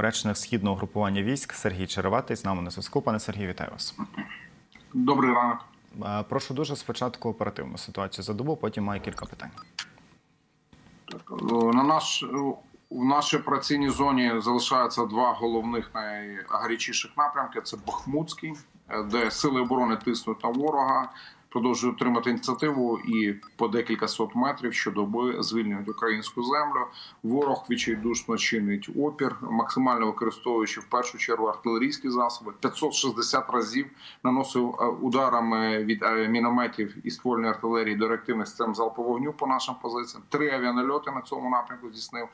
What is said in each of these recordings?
Речник східного групування військ Сергій Череватий з нами на зв'язку. Пане Сергію, вітаю вас. Добрий ранок. Прошу дуже спочатку оперативну ситуацію за добу, потім маю кілька питань. На наш в нашій операційній зоні залишаються два головних найгарячіших напрямки: це Бахмутський, е, де сили оборони тиснуть на ворога, продовжують отримати ініціативу і по декілька сот метрів щодоби звільнюють українську землю. Ворог відчайдушно чинить опір, максимально використовуючи в першу чергу артилерійські засоби. 560 разів наносив е, ударами від е, мінометів і ствольної артилерії до реактивних систем залпового вогню по нашим позиціям. Три авіанальоти на цьому напрямку здійснив.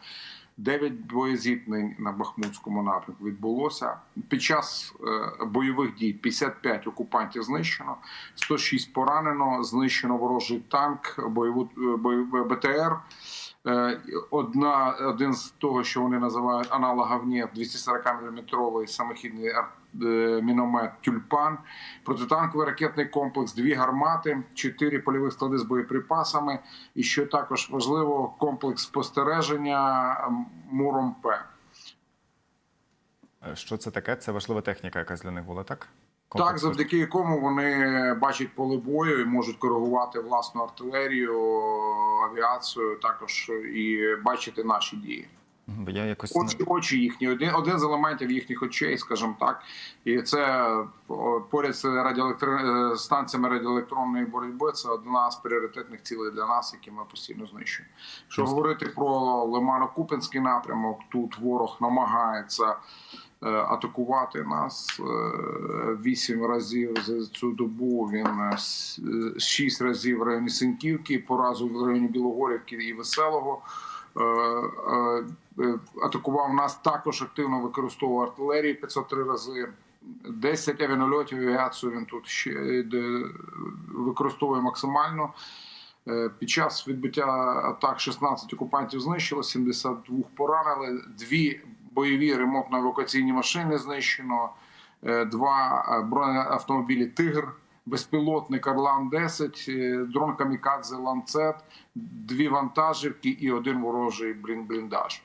Дев'ять боєзіткнень на Бахмутському напрямку відбулося. Під час е, бойових дій 55 окупантів знищено, 106 поранено, знищено ворожий танк, бойову е, бойове БТР. Е, Одна один з того, що вони називають аналогов ні 240 мм самохідний е, міномет Тюльпан, протитанковий ракетний комплекс, дві гармати, чотири польових склади з боєприпасами. І що також важливо, комплекс спостереження Муром П. Е, Що це таке? Це важлива техніка, якась для них була, так? Так, завдяки якому вони бачать поле бою і можуть коригувати власну артилерію, авіацію, також і бачити наші дії. Бо Я якось Очі, очі їхні, один, один з елементів їхніх очей, скажімо так. І це поряд з радіоелектро- е, станціями радіоелектронної боротьби. Це одна з пріоритетних цілей для нас, які ми постійно знищуємо. Що Ясно. говорити про Лимано-Купенський напрямок, тут ворог намагається е, атакувати нас е, вісім разів за цю добу. Він шість разів в районі Синьківки, по разу в районі Білогорівки і Веселого. Е, Атакував нас також активно використовував артилерію 503 рази. 10 авіанольотів авіацію він тут ще е, використовує максимально. Е, Під час відбиття атак 16 окупантів знищило, 72 поранили, дві бойові ремонтно-евакуаційні машини знищено, два бронеавтомобілі Тигр, безпілотник Орлан 10 е, дрон Камікадзе Ланцет, дві вантажівки і один ворожий блін- бліндаж.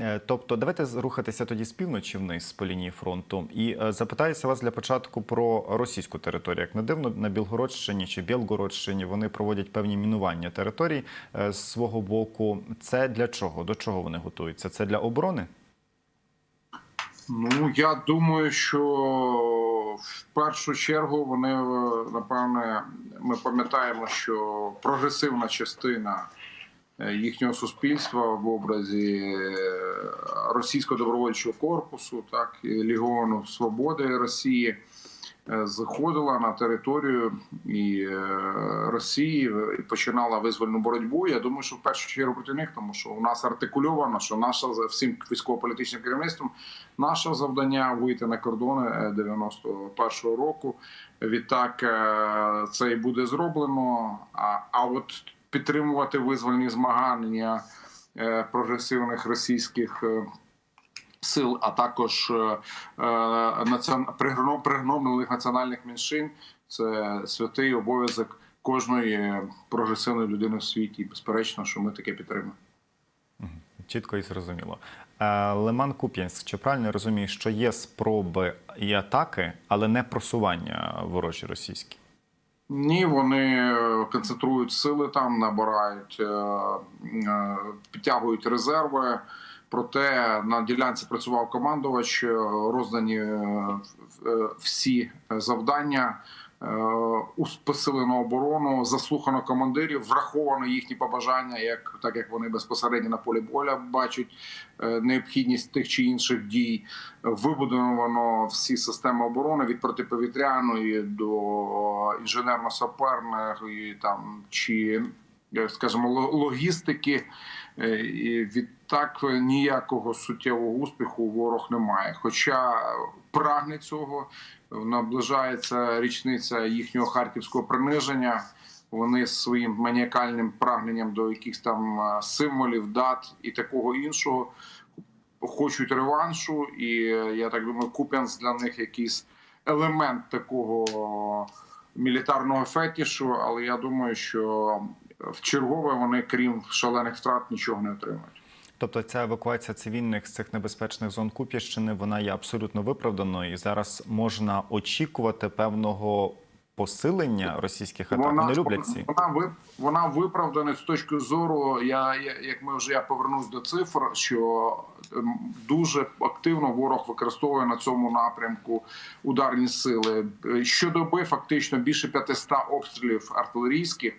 Е, Тобто, давайте рухатися тоді з півночі вниз по лінії фронту. І е, запитаюся вас для початку про російську територію. Як не дивно, на Білгородщині чи Білгородщині вони проводять певні мінування територій е, з свого боку. Це для чого? До чого вони готуються? Це для оборони? Ну я думаю, що в першу чергу вони напевне, ми пам'ятаємо, що прогресивна частина їхнього суспільства в образі е, російського добровольчого корпусу, так і Легіону Свободи Росії. е, Заходила на територію і е, Росії і починала визвольну боротьбу. Я думаю, що в першу чергу проти них, тому що у нас артикульовано, що наша за всім військово-політичним керівництвом Наше завдання вийти на кордони е, 91-го року. Відтак е, це і буде зроблено. А, а от підтримувати визвольні змагання е, прогресивних російських е, сил, а також е, е, націон... національних меншин це святий обов'язок кожної прогресивної людини в світі. І безперечно, що ми таке підтримуємо. Чітко і зрозуміло. Лиман Куп'янськ, чи правильно я розумію, що є спроби і атаки, але не просування ворожі російські? Ні, вони е, концентрують сили там, набирають, е, е, підтягують резерви. Проте на ділянці працював командувач, роздані всі завдання, посилено оборону, заслухано командирів, враховано їхні побажання, як так як вони безпосередньо на полі боля бачать е, необхідність тих чи інших дій. Вибудовано всі системи оборони від протиповітряної до інженерно-саперної там чи скажімо, ло- логістики. Е, І відтак ніякого суттєвого успіху ворог не має. Хоча прагне цього, наближається річниця їхнього харківського приниження. Вони своїм маніакальним прагненням до якихось там е, символів, дат і такого іншого хочуть реваншу. І е, я так думаю, Куп'янськ для них якийсь елемент такого мілітарного фетішу. Але я думаю, що в чергове вони, крім шалених втрат, нічого не отримають. Тобто ця евакуація цивільних з цих небезпечних зон Куп'ящини вона є абсолютно виправданою, і зараз можна очікувати певного посилення російських атак. Вони люблять ці. вона, вона виправдана з точки зору. Я, я як ми вже я повернусь до цифр, що ем, дуже активно ворог використовує на цьому напрямку ударні сили. Щодоби фактично більше 500 обстрілів артилерійських.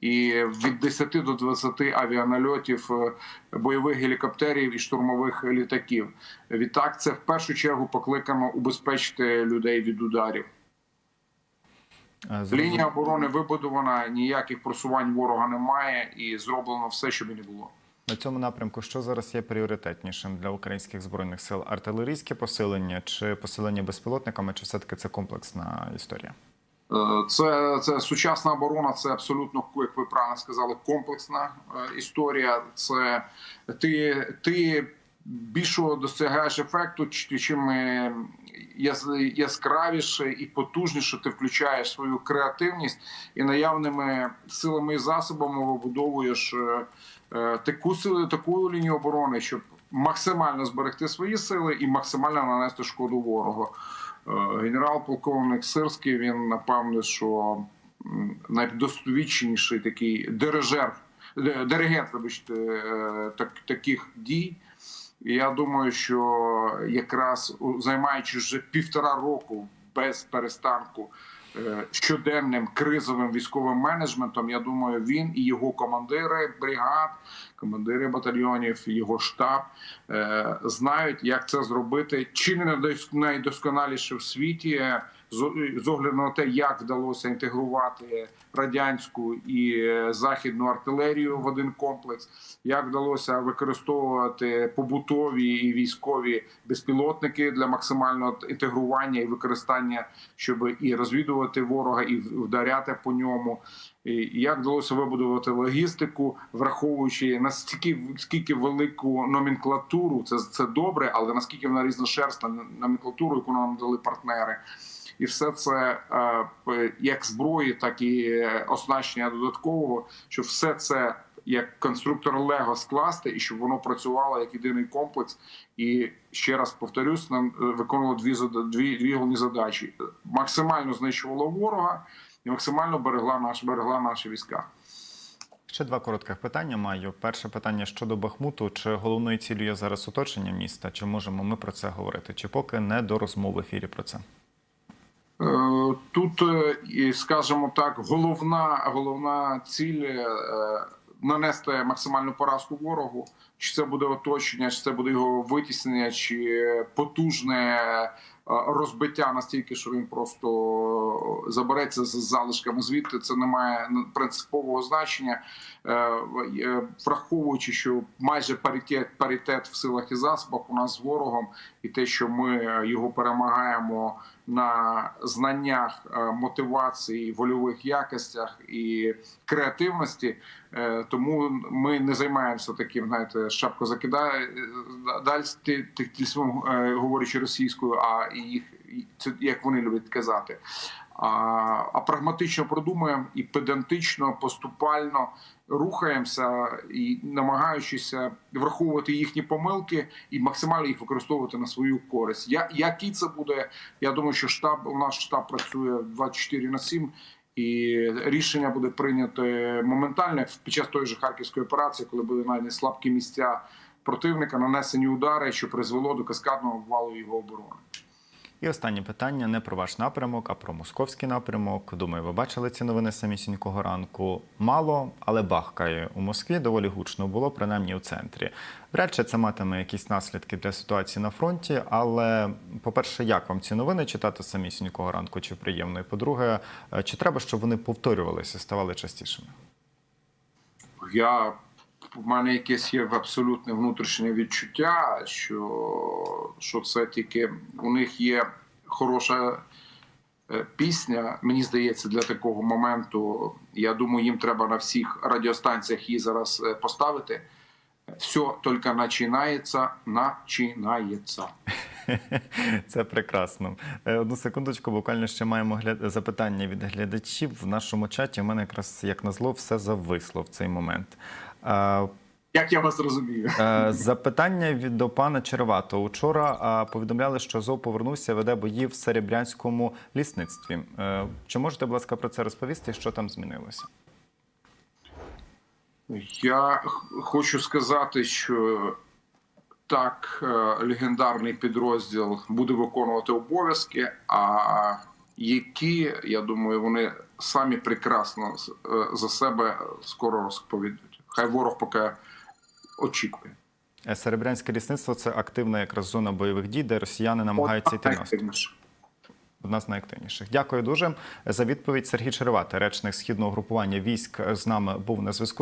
І від 10 до 20 авіанальотів е, бойових гелікоптерів і штурмових літаків. Відтак, це в першу чергу покликано убезпечити людей від ударів. Лінія оборони вибудована, ніяких просувань ворога немає, і зроблено все, щоб і не було. На цьому напрямку що зараз є пріоритетнішим для українських збройних сил? Артилерійське посилення чи посилення безпілотниками, чи все-таки це комплексна історія? Е, Це, це сучасна оборона, це абсолютно, як ви правильно сказали, комплексна е, історія. Це ти, ти більшого досягаєш ефекту, чим е, яскравіше і потужніше ти включаєш свою креативність і наявними силами і засобами вибудовуєш таку силу, таку лінію оборони, щоб максимально зберегти свої сили і максимально нанести шкоду ворогу. Е, Генерал-полковник Сирський він напевне, що найдосвідченіший такий дирижер, диригент, вибачте, е, так, таких дій. Я думаю, що якраз займаючи вже півтора року без перестанку щоденним кризовим військовим менеджментом, я думаю, він і його командири бригад, командири батальйонів, його штаб е, знають, як це зробити, чи не найдос- найдосконаліше в світі. З- З огляду на те, як вдалося інтегрувати радянську і е, західну артилерію в один комплекс, як вдалося використовувати побутові і військові безпілотники для максимального інтегрування і використання, щоб і розвідувати ворога, і вдаряти по ньому. І як вдалося вибудувати логістику, враховуючи наскільки скільки велику номенклатуру, це це добре, але наскільки вона різношерстна номенклатуру, яку нам дали партнери. І все це е, як зброї, так і е, оснащення додаткового, щоб все це як конструктор Лего скласти, і щоб воно працювало як єдиний комплекс. І ще раз повторюсь, нам е, виконувало дві дві, дві головні задачі: максимально знищувало ворога і максимально берегла наш берегла наші війська. Ще два коротких питання маю. Перше питання щодо Бахмуту. Чи головною ціллю є зараз оточення міста? Чи можемо ми про це говорити? Чи поки не до розмов в ефірі про це? Е, Тут, е, скажімо так, головна, головна ціль е, нанести максимальну поразку ворогу. Чи це буде оточення, чи це буде його витіснення, чи потужне розбиття настільки, що він просто забереться з залишками звідти. Це не має принципового значення, враховуючи, що майже паритет, паритет в силах і засобах у нас з ворогом, і те, що ми його перемагаємо на знаннях, е, мотивації, вольових якостях і креативності. Е, Тому ми не займаємося таким, знаєте, шапку закидає далі говорячи російською, а їх це як вони люблять казати. А, а прагматично продумуємо і педантично, поступально рухаємося і намагаючися враховувати їхні помилки і максимально їх використовувати на свою користь. Я, який це буде? Я думаю, що штаб у нас штаб працює 24 на 7, і рішення буде прийнято моментально під час тої ж харківської операції, коли були знайдені слабкі місця противника, нанесені удари, що призвело до каскадного обвалу його оборони. І останнє питання не про ваш напрямок, а про московський напрямок. Думаю, ви бачили ці новини самісінького ранку. Мало, але бахкає у Москві. Доволі гучно було, принаймні у центрі. Вряд чи це матиме якісь наслідки для ситуації на фронті. Але, по-перше, як вам ці новини читати самісінького ранку чи приємно? І по-друге, е, чи треба, щоб вони повторювалися, ставали частішими? Я в мене якесь є абсолютне внутрішнє відчуття, що, що це тільки у них є хороша е, пісня. Мені здається, для такого моменту. Я думаю, їм треба на всіх радіостанціях її зараз е, поставити. Все тільки починається, починається. Це прекрасно. Е, Одну секундочку, буквально ще маємо гля- запитання від глядачів. В нашому чаті у мене якраз як назло все зависло в цей момент. Як я вас розумію? Е, Запитання від до пана Черевато. Учора повідомляли, що ЗОВ повернувся, веде бої в Серебрянському лісництві. Е, Чи можете, будь ласка, про це розповісти? Що там змінилося? Я хочу сказати, що так, е, легендарний підрозділ буде виконувати обов'язки, а які, я думаю, вони самі прекрасно за себе скоро розповідуть. Хай ворог поки очікує. Е, Серебрянське лісництво це активна якраз зона бойових дій, де росіяни намагаються йти наступ. Одна з найактивніших. Дякую дуже за відповідь. Сергій Черевати, речник східного групування військ, з нами був на зв'язку.